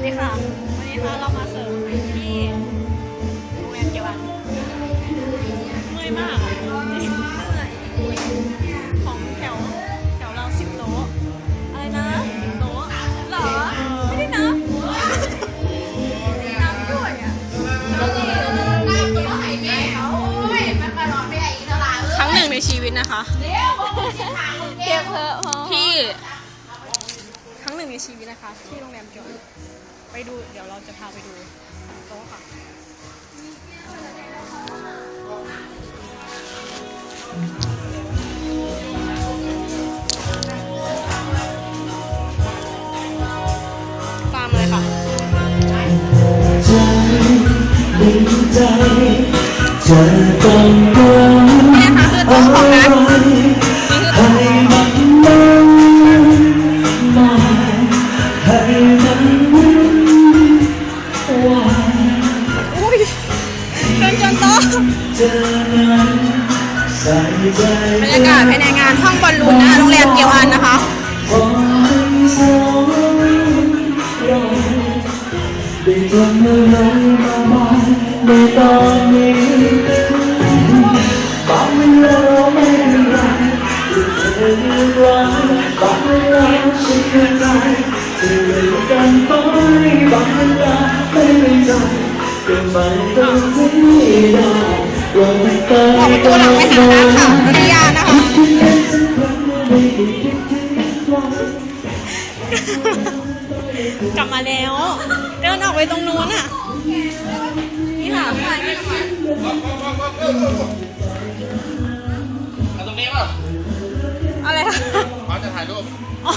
วัสดีค่ะ วันนี้นะคะเรามาเสิร์ฟที่โรงแรมเกียวอันเมื่อยมากอะของแถวแถวเราสิบโต๊ะอะไรนะโต๊ะเหรอ ไม่ได้นับนับด้วยอะครั้งหนึ่งในชีวิตนะคะเก็บเพอะพอที่ครั้งหนึ่งใน ชีวิตนะคะ ที่โรงแรมเกียไปดู เดี๋ยวเราจะพาไปดูโต๊ะค่ะตามเลยค่ะใจใจ มันวุ่นวายอุ้ยเดินจนโต๊ะเจอนั้นใส่ใจบรรยากาศภายในงานห้องบอลลูนนะคะโรงแรมเกียวอันนะคะขอให้สองเราได้ทำอะไรมาบ้างในตอน ที่เรื่องกันไปบางเวลาไม่เป็นใจก็ไม่ต้องเสียดายลงไปออกประตูหลังไปหาน้ำค่ะรัตยานะคะกลับมาแล้ว เดินออกไปตรงนู้นอะ นี่ค่ะเอาตรงนี้เปล่าอะไรคะเขาจะถ่ายรูปอ๋อ